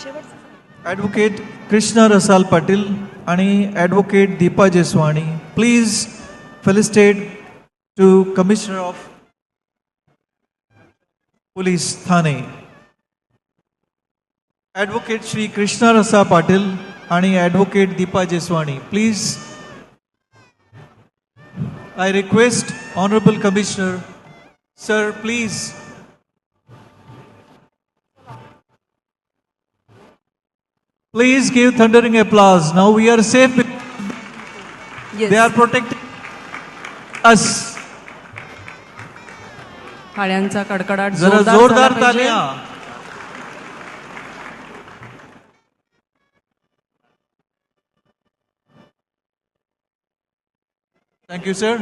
Advocate Krishna Rasal Patil आणि advocate Deepa Jeswani please felicitate to commissioner of police Thane advocate Shri Krishna Rasa Patil आणि advocate Deepa Jeswani please I request honourable commissioner sir please Please give thundering applause. Now we are safe. They are protecting us. टाळ्यांचा कडकडाट जरा जोरदार जोरदार झाला पाहिजे. तालिया thank you sir